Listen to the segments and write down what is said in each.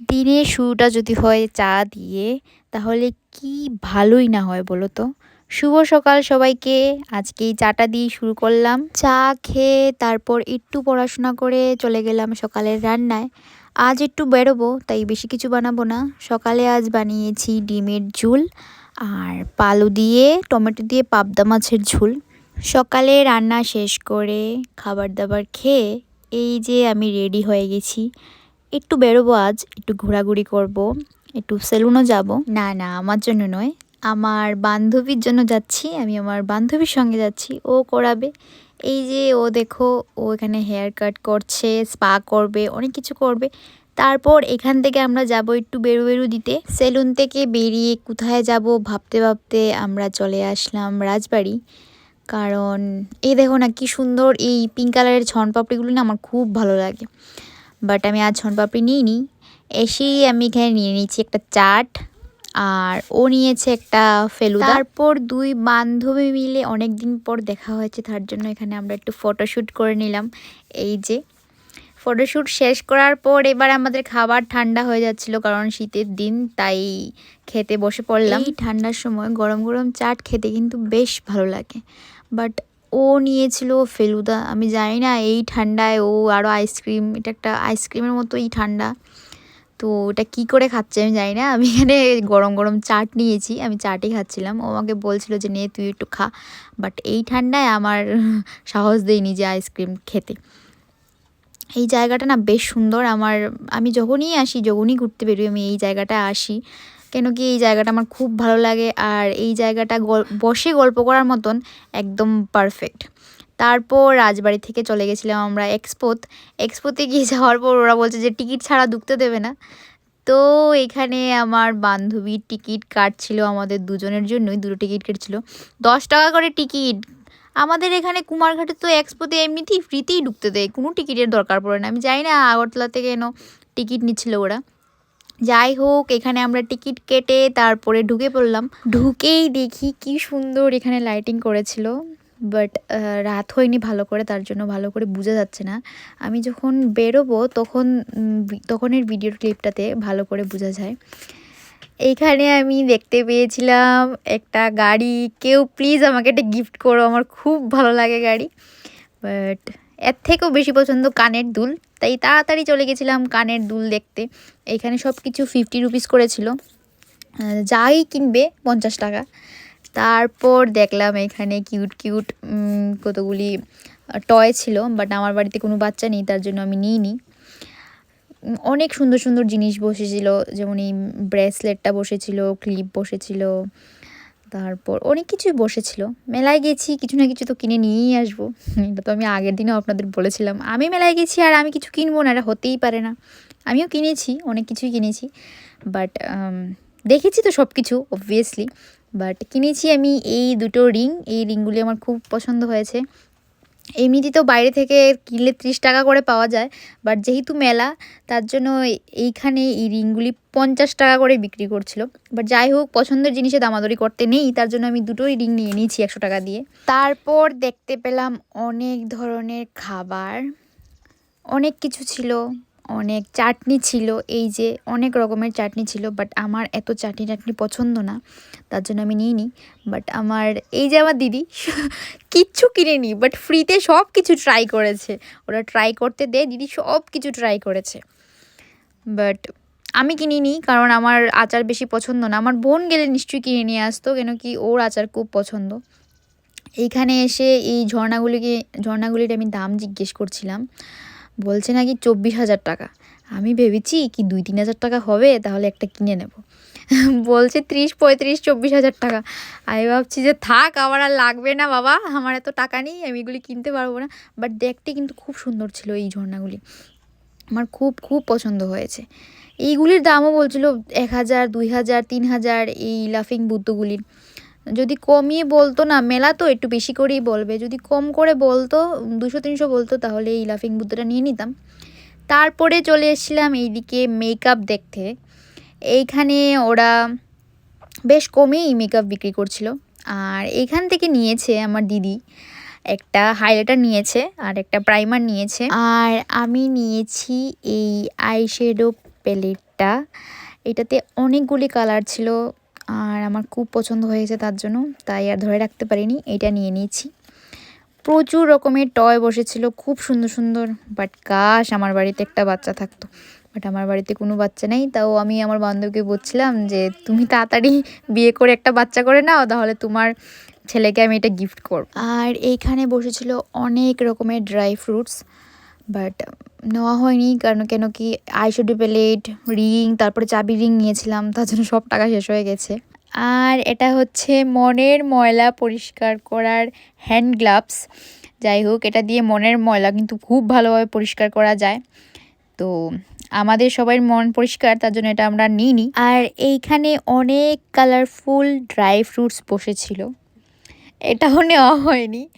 দিনের শুরুটা যদি হয় চা দিয়ে, তাহলে কি ভালোই না হয় বলো তো? শুভ সকাল সবাইকে। আজকে এই চাটা দিয়ে শুরু করলাম। চা খেয়ে তারপর একটু পড়াশোনা করে চলে গেলাম সকালের রান্নায়। আজ একটু বেরোবো, তাই বেশি কিছু বানাবো না। সকালে আজ বানিয়েছি ডিমের ঝুল আর পালু দিয়ে, টমেটো দিয়ে পাবদা মাছের ঝুল। সকালে রান্না শেষ করে খাবার দাবার খেয়ে এই যে আমি রেডি হয়ে গেছি। একটু বেরোবো আজ, একটু ঘোরাঘুরি করব, একটু সেলুনও যাব। না না, আমার জন্য নয়। আমার বান্ধবীর জন্য যাচ্ছি, আমি আমার বান্ধবীর সঙ্গে যাচ্ছি, ও করাবে। এই যে ও দেখো, ও এখানে হেয়ার কাট করছে স্পা করবে, অনেক কিছু করবে। তারপর এখান থেকে আমরা যাব একটু বেরু বেরু দিতে। সেলুন থেকে বেরিয়ে কোথায় যাব ভাবতে ভাবতে আমরা চলে আসলাম রাজবাড়ি। কারণ, এই দেখো না কি সুন্দর এই পিঙ্ক কালারের ছন পাপড়িগুলো না আমার খুব ভালো লাগে। বাট আমি আজ ছনপাপড়ি নিইনি। এসেই আমি এখানে নিয়ে নিয়েছি একটা চাট আর ও নিয়েছে একটা ফেলুদা। তারপর দুই বান্ধবী মিলে অনেক দিন পর দেখা হয়েছে তার জন্য এখানে আমরা একটু ফটোশ্যুট করে নিলাম। এই যে ফটোশ্যুট শেষ করার পর এবার আমাদের খাবার ঠান্ডা হয়ে যাচ্ছিল কারণ শীতের দিন তাই খেতে বসে পড়লাম। এই ঠান্ডার সময় গরম গরম চাট খেতে কিন্তু বেশ ভালো লাগে। বাট ও নিয়েছিল ফেলুদা। আমি জানি না এই ঠান্ডায় ও আরও আইসক্রিম, এটা একটা আইসক্রিমের মতোই ঠান্ডা। তো ওটা কি করে খাচ্ছে আমি জানি না। আমি এখানে গরম গরম চাট নিয়েছি, আমি চাটই খাচ্ছিলাম। ও আমাকে বলছিল যে, নে, তুই একটু খা। বাট এই ঠান্ডায় আমার সাহস দেয়নি যে আইসক্রিম খেতে। এই জায়গাটা না বেশ সুন্দর। আমার, আমি যখনই আসি, যখনই ঘুরতে বেরোই, আমি এই জায়গাটা আসি। কেন কি এই জায়গাটা আমার খুব ভালো লাগে আর এই জায়গাটা বসে গল্প করার মতন একদম পারফেক্ট তারপর রাজবাড়ি থেকে চলে গেছিলাম আমরা এক্সপোত। এক্সপোতে গিয়ে যাওয়ার পর ওরা বলছে যে টিকিট ছাড়া ঢুকতে দেবে না। তো এখানে আমার বান্ধবীর টিকিট কাটছিল আমাদের দুজনের জন্যই, দুটো টিকিট কেটেছিল। দশ টাকা করে টিকিট। আমাদের এখানে কুমারঘাটে তো এক্সপোতে এমনিতেই ফ্রিতেই ঢুকতে দেয়, কোনো টিকিটের দরকার পড়ে না। আমি জানি না আগরতলা থেকে এনো টিকিট নিচ্ছিল ওরা। যাই হোক, এখানে আমরা টিকিট কেটে তারপরে ঢুকে পড়লাম। ঢুকেই দেখি কি সুন্দর এখানে লাইটিং করেছিল। বাট রাত হয়নি ভালো করে, তার জন্য ভালো করে বোঝা যাচ্ছে না। আমি যখন বেরোবো, তখন তখনের ভিডিও ক্লিপটাতে ভালো করে বোঝা যায়। এইখানে আমি দেখতে পেয়েছিলাম একটা গাড়ি। কেউ প্লিজ আমাকে একটা গিফট করো, আমার খুব ভালো লাগে গাড়ি। বাট এর থেকেও বেশি পছন্দ কানের দুল। তাই তাড়াতাড়ি চলে গেছিলাম কানের দুল দেখতে। এখানে সব কিছু ফিফটি রুপিস করেছিল যাই কিনবে, পঞ্চাশ টাকা। তারপর দেখলাম এখানে কিউট কিউট কতগুলি টয় ছিল। বাট আমার বাড়িতে কোনো বাচ্চা নেই, তার জন্য আমি নিইনি। অনেক সুন্দর সুন্দর জিনিস বসেছিল। যেমন এই ব্রেসলেটটা বসেছিল ক্লিপ বসেছিল। তারপর অনেক কিছুই বসেছিল। মেলায় গেছি, কিছু না কিছু তো কিনে নিয়েই আসব। এটা তো আমি আগের দিনও আপনাদের বলেছিলাম। আমি মেলায় গেছি আর আমি কিছু কিনবো না, এটা হতেই পারে না। আমিও কিনেছি, অনেক কিছুই কিনেছি। বাট দেখেছি তো সব কিছু অবভিয়াসলি বাট কিনেছি আমি এই দুটো রিং। এই রিংগুলি আমার খুব পছন্দ হয়েছে। এমনিতে তো বাইরে থেকে কিনলে ত্রিশ টাকা করে পাওয়া যায় বাট যেহেতু মেলা, তার জন্য এইখানে এই রিংগুলি পঞ্চাশ টাকা করে বিক্রি করছিল। বাট যাই হোক, পছন্দের জিনিসে দামাদরি করতে নেই, তার জন্য আমি দুটোই রিং নিয়ে নিয়েছি একশো টাকা দিয়ে। তারপর দেখতে পেলাম অনেক ধরনের খাবার, অনেক কিছু ছিল। অনেক চাটনি ছিল, এই যে অনেক রকমের চাটনি ছিল বাট আমার এত চাটনি টাটনি পছন্দ না, তার জন্য আমি নিই নিইনি বাট আমার এই যে আমার দিদি, কিচ্ছু কিনেনি বাট ফ্রিতে সব কিছু ট্রাই করেছে। ওরা ট্রাই করতে দে দিদি সব কিছু ট্রাই করেছে। বাট আমি কিনিনি, কারণ আমার আচার বেশি পছন্দ না। আমার বোন গেলে নিশ্চয়ই কিনে নিয়ে আসতো, কেন কি ওর আচার খুব পছন্দ। এইখানে এসে এই ঝর্ণাগুলিকে, ঝর্ণাগুলির আমি দাম জিজ্ঞেস করছিলাম। বলছে নাকি চব্বিশ হাজার টাকা। আমি ভেবেছি কি দুই তিন হাজার টাকা হবে, তাহলে একটা কিনে নেব। বলছে ত্রিশ, পঁয়ত্রিশ, চব্বিশ হাজার টাকা। আমি ভাবছি যে থাক, আমার আর লাগবে না বাবা, আমার এত টাকা নেই, আমি এগুলি কিনতে পারব না। বাট দেখতে কিন্তু খুব সুন্দর ছিল এই ঝর্ণাগুলি। আমার খুব খুব পছন্দ হয়েছে। এইগুলির দামও বলছিল এক হাজার, দুই হাজার, তিন হাজার, এই লাফিং বুদ্ধগুলির। যদি কমিয়ে বলতো না মেলা তো একটু বেশি করেই বলবে। যদি কম করে বলতো, দুশো, তিনশো বলতো, তাহলে এই লাফিং বুদ্ধটা নিয়ে নিতাম। তারপরে চলে এসেছিলাম এইদিকে মেকআপ দেখতে। এইখানে ওরা বেশ কমেই মেকআপ বিক্রি করছিল। আর এইখান থেকে নিয়েছে আমার দিদি একটা হাইলাইটার নিয়েছে আর একটা প্রাইমার নিয়েছে। আর আমি নিয়েছি এই আইশ্যাডো প্যালেট একটা এটাতে অনেকগুলি কালার ছিল। আর আমার খুব পছন্দ হয়েছে তার জন্য, তাই আর ধরে রাখতে পারিনি, এটা নিয়ে নিয়েছি। প্রচুর রকমের টয় বসেছিল, খুব সুন্দর সুন্দর বাট কাশ আমার বাড়িতে একটা বাচ্চা থাকতো। বাট আমার বাড়িতে কোনো বাচ্চা নেই, তাও আমি আমার বান্ধবীকে বলছিলাম যে, তুমি তাড়াতাড়ি বিয়ে করে একটা বাচ্চা করে নাও, তাহলে তোমার ছেলেকে আমি এটা গিফট করব। আর এইখানে বসেছিল অনেক রকমের ড্রাই ফ্রুটস বাট, নেওয়া হয়নি। কারণ কেন কি আইশ্যাডো প্যালেট রিং, তারপরে চাবি রিং নিয়েছিলাম, তার জন্য সব টাকা শেষ হয়ে গেছে। আর এটা হচ্ছে মনের ময়লা পরিষ্কার করার হ্যান্ড গ্লাভস। যাই হোক, এটা দিয়ে মনের ময়লা কিন্তু খুব ভালোভাবে পরিষ্কার করা যায়। তো, আমাদের সবাই মন পরিষ্কার, তার জন্য এটা আমরা নিইনি। আর এইখানে অনেক কালারফুল ড্রাই ফ্রুটস বসেছিল। এটাও নেওয়া হয়নি।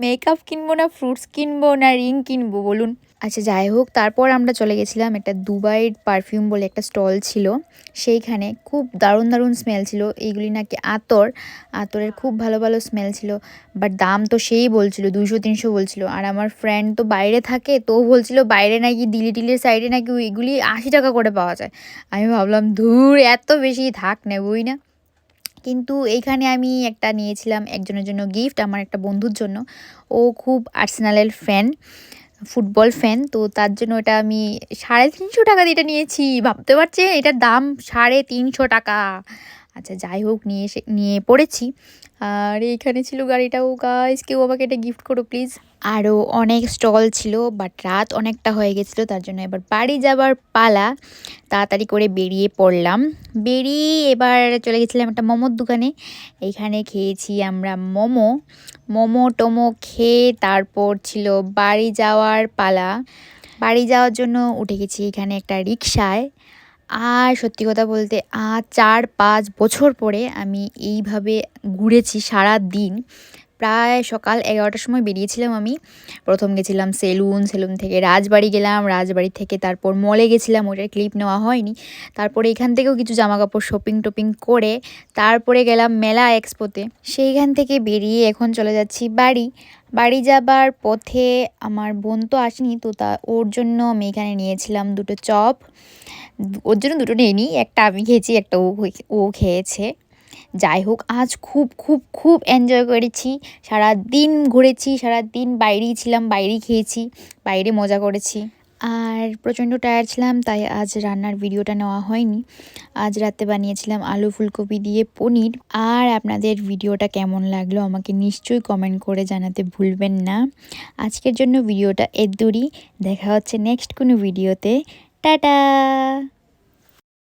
মেকআপ কিনবো না ফ্রুটস কিনবো না রিং কিনবো, বলুন। আচ্ছা যাই হোক, তারপর আমরা চলে গেছিলাম একটা দুবাইয়ের পারফিউম বলে একটা স্টল ছিল। সেইখানে খুব দারুণ দারুণ স্মেল ছিল। এইগুলি নাকি আতর। আতরের খুব ভালো ভালো স্মেল ছিল। বাট দাম তো সেই বলছিল দুশো তিনশো বলছিল। আর আমার ফ্রেন্ড তো বাইরে থাকে, তো বলছিল, বাইরে নাকি দিলি টিলির সাইডে নাকি ওইগুলি আশি টাকা করে পাওয়া যায়। আমি ভাবলাম, ধুর, এত বেশি থাক, নেবই না। কিন্তু এইখানে আমি একটা নিয়েছিলাম একজনের জন্য গিফট আমার একটা বন্ধুর জন্য। ও খুব আর্সেনালের ফ্যান ফুটবল ফ্যান তো তার জন্য এটা আমি সাড়ে তিনশো টাকা দিয়ে এটা নিয়েছি। ভাবতে পারছে এটার দাম সাড়ে তিনশো টাকা। আচ্ছা যাই হোক, নিয়ে এসে, নিয়ে পড়েছি। আর এইখানে ছিল গাড়িটাও। গাইস কেউ আমাকে এটা গিফট করো প্লিজ আরও অনেক স্টল ছিল বাট রাত অনেকটা হয়ে গেছিল, তার জন্য এবার বাড়ি যাবার পালা। তাড়াতাড়ি করে বেরিয়ে পড়লাম। বেরিয়ে এবার চলে গেছিলাম একটা মোমোর দোকানে। এইখানে খেয়েছি আমরা মোমো। মোমো, টোমো খেয়ে তারপর ছিল বাড়ি যাওয়ার পালা। বাড়ি যাওয়ার জন্য উঠে গেছি এখানে একটা রিক্সায় আর সত্যি কথা বলতে চার পাঁচ বছর পরে আমি এইভাবে ঘুরেছি সারা দিন প্রায় সকাল এগারোটার সময় বেরিয়েছিলাম আমি। প্রথম গেছিলাম সেলুন সেলুন থেকে রাজবাড়ি গেলাম। রাজবাড়ি থেকে তারপর মলে গেছিলাম, ওটার ক্লিপ নেওয়া হয়নি। তারপরে এখান থেকেও কিছু জামা কাপড় শপিং টপিং করে তারপরে গেলাম মেলা এক্সপোতে সেইখান থেকে বেরিয়ে এখন চলে যাচ্ছি বাড়ি। বাড়ি যাবার পথে আমার বোন তো আসেনি, তো তা ওর জন্য আমি এখানে নিয়েছিলাম দুটো চপ। ওর জন্য দুটো নিয়ে নিই একটা আমি খেয়েছি, একটা ও ও খেয়েছে। যাই হোক, আজ খুব খুব খুব এনজয় করেছি। সারা দিন ঘুরেছি সারা দিন বাইরেই ছিলাম, বাইরেই খেয়েছি, বাইরে মজা করেছি। আর প্রচণ্ড টায়ার ছিলাম, তাই আজ রান্নার ভিডিওটা নেওয়া হয়নি। আজ রাতে বানিয়েছিলাম আলু ফুলকপি দিয়ে পনির। আর আপনাদের ভিডিওটা কেমন লাগল আমাকে নিশ্চয়ই কমেন্ট করে জানাতে ভুলবেন না। আজকের জন্য ভিডিওটা এর দূরই দেখা হচ্ছে নেক্সট কোনো ভিডিওতে টাটা!